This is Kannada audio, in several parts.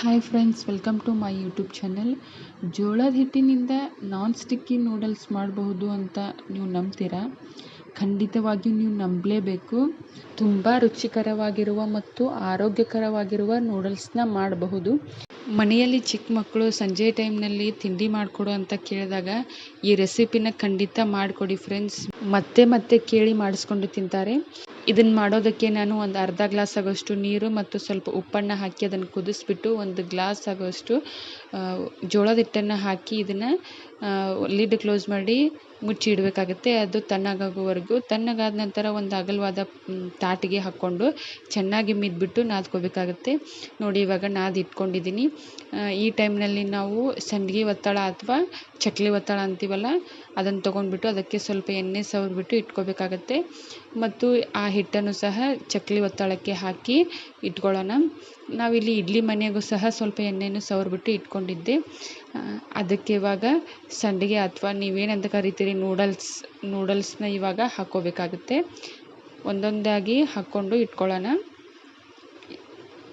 Hi friends welcome to my YouTube channel ಜೋಳದ ಹಿಟ್ಟಿನಿಂದ ನಾನ್ ಸ್ಟಿಕ್ಕಿ ನೂಡಲ್ಸ್ ಮಾಡಬಹುದು ಅಂತ ನೀವು ನಂಬ್ತೀರಾ? ಖಂಡಿತವಾಗಿಯೂ ನೀವು ನಂಬಲೇಬೇಕು. ತುಂಬ ರುಚಿಕರವಾಗಿರುವ ಮತ್ತು ಆರೋಗ್ಯಕರವಾಗಿರುವ ನೂಡಲ್ಸ್ನ ಮಾಡಬಹುದು. ಮನೆಯಲ್ಲಿ ಚಿಕ್ಕ ಮಕ್ಕಳು ಸಂಜೆ ಟೈಮ್ನಲ್ಲಿ ತಿಂಡಿ ಮಾಡಿಕೊಡು ಅಂತ ಕೇಳಿದಾಗ ಈ ರೆಸಿಪಿನ ಖಂಡಿತ ಮಾಡಿಕೊಡಿ ಫ್ರೆಂಡ್ಸ್ ಮತ್ತೆ ಮತ್ತೆ ಕೇಳಿ ಮಾಡಿಸ್ಕೊಂಡು ತಿಂತಾರೆ. ಇದನ್ನು ಮಾಡೋದಕ್ಕೆ ನಾನು ಒಂದು ಅರ್ಧ ಗ್ಲಾಸ್ ಆಗೋಷ್ಟು ನೀರು ಮತ್ತು ಸ್ವಲ್ಪ ಉಪ್ಪನ್ನು ಹಾಕಿ ಅದನ್ನು ಕುದಿಸ್ಬಿಟ್ಟು ಒಂದು ಗ್ಲಾಸ್ ಆಗೋಷ್ಟು ಜೋಳದ ಹಿಟ್ಟನ್ನು ಹಾಕಿ ಇದನ್ನು ಲಿಡ್ ಕ್ಲೋಸ್ ಮಾಡಿ ಮುಚ್ಚಿ ಇಡಬೇಕಾಗುತ್ತೆ. ಅದು ತಣ್ಣಗಾಗೋವರೆಗೂ. ತಣ್ಣಗಾದ ನಂತರ ಒಂದು ಅಗಲವಾದ ತಾಟಿಗೆ ಹಾಕ್ಕೊಂಡು ಚೆನ್ನಾಗಿ ಮಿದ್ಬಿಟ್ಟು ನಾದ್ಕೋಬೇಕಾಗುತ್ತೆ. ನೋಡಿ, ಇವಾಗ ನಾದಿ ಇಟ್ಕೊಂಡಿದ್ದೀನಿ ಈ ಟೈಮ್ನಲ್ಲಿ ನಾವು ಸಂಡಿಗೆ ಒತ್ತಡ ಅಥವಾ ಚಕ್ಲಿ ಒತ್ತಡ ಅಂತೀವಲ್ಲ, ಅದನ್ನು ತೊಗೊಂಡ್ಬಿಟ್ಟು ಅದಕ್ಕೆ ಸ್ವಲ್ಪ ಎಣ್ಣೆ ಸವರಿಬಿಟ್ಟು ಇಟ್ಕೋಬೇಕಾಗತ್ತೆ. ಮತ್ತು ಆ ಹಿಟ್ಟನ್ನು ಸಹ ಚಕ್ಲಿ ಒತ್ತಡಕ್ಕೆ ಹಾಕಿ ಇಟ್ಕೊಳ್ಳೋಣ. ನಾವಿಲ್ಲಿ ಇಡ್ಲಿ ಮನೆಗೂ ಸಹ ಸ್ವಲ್ಪ ಎಣ್ಣೆಯನ್ನು ಸವರಿಬಿಟ್ಟು ಇಟ್ಕೊಂಡಿದ್ದೆ. ಅದಕ್ಕೆ ಇವಾಗ ಸಂಡಿಗೆ ಅಥವಾ ನೀವೇನಂತ ಕರಿತೀರಿ? ನೂಡಲ್ಸ್ ನೂಡಲ್ಸ್ನ ಇವಾಗ ಹಾಕ್ಕೋಬೇಕಾಗುತ್ತೆ. ಒಂದೊಂದಾಗಿ ಹಾಕ್ಕೊಂಡು ಇಟ್ಕೊಳ್ಳೋಣ.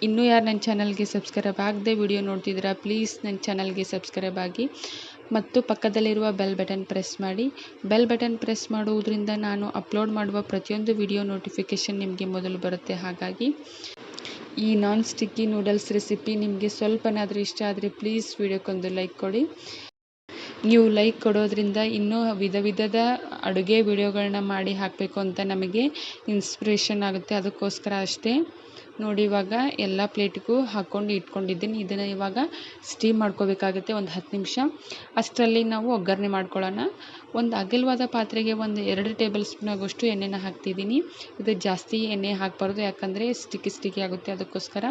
ಇನ್ನೂ ಯಾರು ನನ್ನ ಚಾನಲ್ಗೆ ಸಬ್ಸ್ಕ್ರೈಬ್ ಆಗದೆ ವಿಡಿಯೋ ನೋಡ್ತಿದ್ದೀರಾ ಪ್ಲೀಸ್ ನನ್ನ ಚಾನಲ್ಗೆ ಸಬ್ಸ್ಕ್ರೈಬ್ ಆಗಿ. ಮತ್ತು ಪಕ್ಕದಲ್ಲಿರುವ ಬೆಲ್ ಬಟನ್ ಪ್ರೆಸ್ ಮಾಡಿ. ಬೆಲ್ ಬಟನ್ ಪ್ರೆಸ್ ಮಾಡುವುದರಿಂದ ನಾನು ಅಪ್ಲೋಡ್ ಮಾಡುವ ಪ್ರತಿಯೊಂದು ವಿಡಿಯೋ ನೋಟಿಫಿಕೇಷನ್ ನಿಮಗೆ ಮೊದಲು ಬರುತ್ತೆ. ಹಾಗಾಗಿ ಈ ನಾನ್ ಸ್ಟಿಕ್ಕಿ ನೂಡಲ್ಸ್ ರೆಸಿಪಿ ನಿಮಗೆ ಸ್ವಲ್ಪನಾದರೂ ಇಷ್ಟ ಆದರೆ ಪ್ಲೀಸ್ ವಿಡಿಯೋಕ್ಕೊಂದು ಲೈಕ್ ಕೊಡಿ. ನೀವು ಲೈಕ್ ಕೊಡೋದರಿಂದ ಇನ್ನೂ ವಿಧ ವಿಧದ ಅಡುಗೆ ವೀಡಿಯೋಗಳನ್ನ ಮಾಡಿ ಹಾಕಬೇಕು ಅಂತ ನಮಗೆ ಇನ್ಸ್ಪಿರೇಷನ್ ಆಗುತ್ತೆ. ಅದಕ್ಕೋಸ್ಕರ ಅಷ್ಟೇ. ನೋಡಿ ಇವಾಗ ಎಲ್ಲ ಪ್ಲೇಟಿಗೂ ಹಾಕ್ಕೊಂಡು ಇಟ್ಕೊಂಡಿದ್ದೀನಿ. ಇದನ್ನು ಇವಾಗ ಸ್ಟೀಮ್ ಮಾಡ್ಕೋಬೇಕಾಗುತ್ತೆ ಒಂದು ಹತ್ತು ನಿಮಿಷ. ಅಷ್ಟರಲ್ಲಿ ನಾವು ಒಗ್ಗರಣೆ ಮಾಡ್ಕೊಳ್ಳೋಣ. ಒಂದು ಅಗಲವಾದ ಪಾತ್ರೆಗೆ ಒಂದು ಎರಡು ಟೇಬಲ್ ಸ್ಪೂನ್ ಆಗೋಷ್ಟು ಎಣ್ಣೆನ ಹಾಕ್ತಿದ್ದೀನಿ. ಇದು ಜಾಸ್ತಿ ಎಣ್ಣೆ ಹಾಕಬಾರ್ದು. ಯಾಕಂದರೆ ಸ್ಟಿಕ್ಕಿ ಸ್ಟಿಕ್ಕಿ ಆಗುತ್ತೆ. ಅದಕ್ಕೋಸ್ಕರ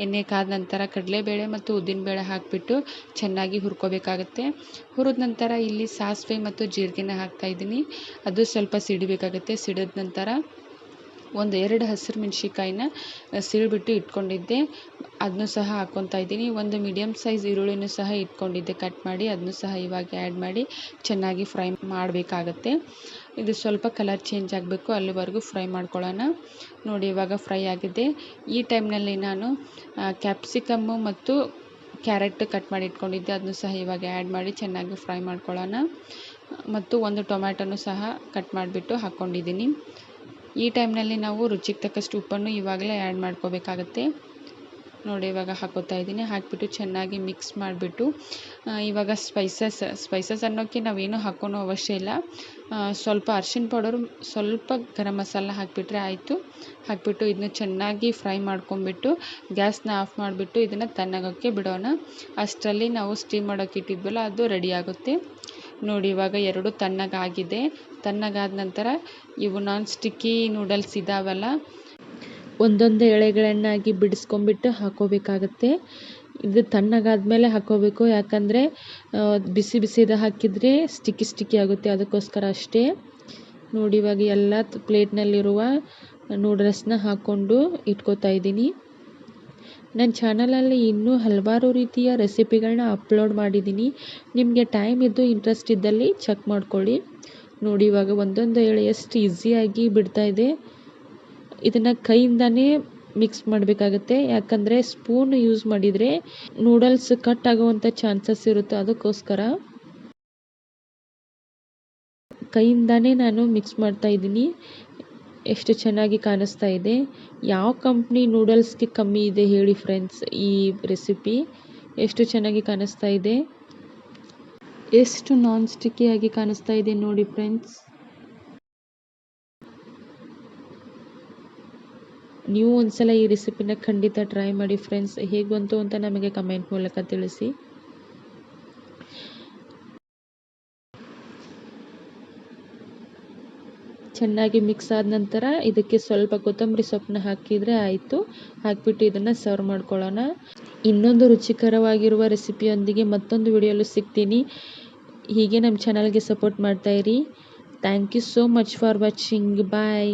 ಎಣ್ಣೆ ಕಾದ ನಂತರ ಕಡಲೆಬೇಳೆ ಮತ್ತು ಉದ್ದಿನಬೇಳೆ ಹಾಕಿಬಿಟ್ಟು ಚೆನ್ನಾಗಿ ಹುರ್ಕೋಬೇಕಾಗುತ್ತೆ. ಹುರಿದ ನಂತರ ಇಲ್ಲಿ ಸಾಸಿವೆ ಮತ್ತು ಜೀರಿಗೆನ ಹಾಕ್ತಾಯಿದ್ದೀನಿ ಅದು ಸ್ವಲ್ಪ ಸಿಡಿಬೇಕಾಗುತ್ತೆ. ಸಿಡಿದ ನಂತರ ಒಂದು ಎರಡು ಹಸಿರು ಮೆಣ್ಸಿನ್ಕಾಯಿನ ಸಿಳ್ಬಿಟ್ಟು ಇಟ್ಕೊಂಡಿದ್ದೆ. ಅದನ್ನು ಸಹ ಹಾಕ್ಕೊತಾ ಇದ್ದೀನಿ. ಒಂದು ಮೀಡಿಯಮ್ ಸೈಜ್ ಈರುಳ್ಳಿನೂ ಸಹ ಇಟ್ಕೊಂಡಿದ್ದೆ. ಕಟ್ ಮಾಡಿ ಅದನ್ನು ಸಹ ಇವಾಗ ಆ್ಯಡ್ ಮಾಡಿ ಚೆನ್ನಾಗಿ ಫ್ರೈ ಮಾಡಬೇಕಾಗತ್ತೆ. ಇದು ಸ್ವಲ್ಪ ಕಲರ್ ಚೇಂಜ್ ಆಗಬೇಕು. ಅಲ್ಲಿವರೆಗೂ ಫ್ರೈ ಮಾಡ್ಕೊಳ್ಳೋಣ. ನೋಡಿ, ಇವಾಗ ಫ್ರೈ ಆಗಿದೆ. ಈ ಟೈಮ್ನಲ್ಲಿ ನಾನು ಕ್ಯಾಪ್ಸಿಕಮ್ಮು ಮತ್ತು ಕ್ಯಾರೆಟ್ ಕಟ್ ಮಾಡಿ ಇಟ್ಕೊಂಡಿದ್ದೆ. ಅದನ್ನು ಸಹ ಇವಾಗ ಆ್ಯಡ್ ಮಾಡಿ ಚೆನ್ನಾಗಿ ಫ್ರೈ ಮಾಡ್ಕೊಳ್ಳೋಣ. ಮತ್ತು ಒಂದು ಟೊಮ್ಯಾಟೋನು ಸಹ ಕಟ್ ಮಾಡಿಬಿಟ್ಟು ಹಾಕ್ಕೊಂಡಿದ್ದೀನಿ. ಈ ಟೈಮ್ನಲ್ಲಿ ನಾವು ರುಚಿಗೆ ತಕ್ಕಷ್ಟು ಉಪ್ಪನ್ನು ಇವಾಗಲೇ ಆ್ಯಡ್ ಮಾಡ್ಕೋಬೇಕಾಗತ್ತೆ. ನೋಡಿ, ಇವಾಗ ಹಾಕೋತಾ ಇದ್ದೀನಿ. ಹಾಕಿಬಿಟ್ಟು ಚೆನ್ನಾಗಿ ಮಿಕ್ಸ್ ಮಾಡಿಬಿಟ್ಟು ಇವಾಗ ಸ್ಪೈಸಸ್ ಸ್ಪೈಸಸ್ ಅನ್ನೋಕ್ಕೆ ನಾವೇನು ಹಾಕೋನೋ ಅವಶ್ಯ ಇಲ್ಲ. ಸ್ವಲ್ಪ ಅರ್ಶಿಣ ಪೌಡರು ಸ್ವಲ್ಪ ಗರಂ ಮಸಾಲ ಹಾಕಿಬಿಟ್ರೆ ಆಯಿತು. ಹಾಕಿಬಿಟ್ಟು ಇದನ್ನ ಚೆನ್ನಾಗಿ ಫ್ರೈ ಮಾಡ್ಕೊಂಬಿಟ್ಟು ಗ್ಯಾಸ್ನ ಆಫ್ ಮಾಡಿಬಿಟ್ಟು ಇದನ್ನು ತಣ್ಣಗೋಕ್ಕೆ ಬಿಡೋಣ. ಅಷ್ಟರಲ್ಲಿ ನಾವು ಸ್ಟೀಮ್ ಮಾಡೋಕ್ಕೆ ಇಟ್ಟಿದ್ವಲ್ಲ, ಅದು ರೆಡಿ ಆಗುತ್ತೆ. ನೋಡಿ, ಇವಾಗ ಎರಡು ತಣ್ಣಗಾಗಿದೆ. ತಣ್ಣಗಾದ ನಂತರ ಇವು ನಾನ್ ಸ್ಟಿಕ್ಕಿ ನೂಡಲ್ಸ್ ಇದಾವಲ್ಲ, ಒಂದೊಂದು ಎಳೆಗಳನ್ನಾಗಿ ಬಿಡಿಸ್ಕೊಂಬಿಟ್ಟು ಹಾಕೋಬೇಕಾಗತ್ತೆ. ಇದು ತಣ್ಣಗಾದ್ಮೇಲೆ ಹಾಕೋಬೇಕು, ಯಾಕಂದರೆ ಬಿಸಿ ಬಿಸಿದು ಹಾಕಿದರೆ ಸ್ಟಿಕ್ಕಿ ಸ್ಟಿಕ್ಕಿ ಆಗುತ್ತೆ ಅದಕ್ಕೋಸ್ಕರ ಅಷ್ಟೇ. ನೋಡಿ, ಇವಾಗ ಎಲ್ಲ ಪ್ಲೇಟ್ನಲ್ಲಿರುವ ನೂಡಲ್ಸ್ನ ಹಾಕ್ಕೊಂಡು ಇಟ್ಕೋತಾ ಇದ್ದೀನಿ. ನನ್ನ ಚಾನಲಲ್ಲಿ ಇನ್ನೂ ಹಲವಾರು ರೀತಿಯ ರೆಸಿಪಿಗಳನ್ನ ಅಪ್ಲೋಡ್ ಮಾಡಿದ್ದೀನಿ. ನಿಮಗೆ ಟೈಮ್ ಇದ್ದು ಇಂಟ್ರೆಸ್ಟ್ ಇದ್ದಲ್ಲಿ ಚೆಕ್ ಮಾಡ್ಕೊಳ್ಳಿ. ನೋಡಿ, ಇವಾಗ ಒಂದೊಂದು ಎಳೆ ಎಷ್ಟು ಈಸಿಯಾಗಿ ಇದೆ. ಇದನ್ನು ಕೈಯಿಂದನೇ ಮಿಕ್ಸ್ ಮಾಡಬೇಕಾಗತ್ತೆ. ಯಾಕಂದರೆ ಸ್ಪೂನ್ ಯೂಸ್ ಮಾಡಿದರೆ ನೂಡಲ್ಸ್ ಕಟ್ ಆಗುವಂಥ ಚಾನ್ಸಸ್ ಇರುತ್ತೆ ಅದಕ್ಕೋಸ್ಕರ. ಕೈಯಿಂದನೇ ನಾನು ಮಿಕ್ಸ್ ಮಾಡ್ತಾ ಇದ್ದೀನಿ. ಎಷ್ಟು ಚೆನ್ನಾಗಿ ಕಾಣಿಸ್ತಾ ಇದೆ. ಯಾವ ಕಂಪ್ನಿ ನೂಡಲ್ಸ್ಗೆ ಕಮ್ಮಿ ಇದೆ ಹೇಳಿ ಫ್ರೆಂಡ್ಸ್ ಈ ರೆಸಿಪಿ ಎಷ್ಟು ಚೆನ್ನಾಗಿ ಕಾಣಿಸ್ತಾ ಇದೆ. ಎಷ್ಟು ನಾನ್ ಸ್ಟಿಕ್ಕಿಯಾಗಿ ಕಾಣಿಸ್ತಾ ಇದೆ ನೋಡಿ ಫ್ರೆಂಡ್ಸ್ ನೀವು ಒಂದ್ಸಲ ಈ ರೆಸಿಪಿನ ಖಂಡಿತ ಟ್ರೈ ಮಾಡಿ ಫ್ರೆಂಡ್ಸ್ ಹೇಗೆ ಬಂತು ಅಂತ ನಮಗೆ ಕಮೆಂಟ್ ಮೂಲಕ ತಿಳಿಸಿ. ಚೆನ್ನಾಗಿ ಮಿಕ್ಸ್ ಆದ ನಂತರ ಇದಕ್ಕೆ ಸ್ವಲ್ಪ ಕೊತ್ತಂಬರಿ ಸೊಪ್ಪನ್ನ ಹಾಕಿದರೆ ಆಯಿತು. ಹಾಕಿಬಿಟ್ಟು ಇದನ್ನು ಸರ್ವ್ ಮಾಡ್ಕೊಳ್ಳೋಣ. ಇನ್ನೊಂದು ರುಚಿಕರವಾಗಿರುವ ರೆಸಿಪಿಯೊಂದಿಗೆ ಮತ್ತೊಂದು ವಿಡಿಯೋಲು ಸಿಗ್ತೀನಿ. ಹೀಗೆ ನಮ್ಮ ಚಾನಲ್ಗೆ support ಮಾಡ್ತಾಯಿರಿ thank you so much for watching bye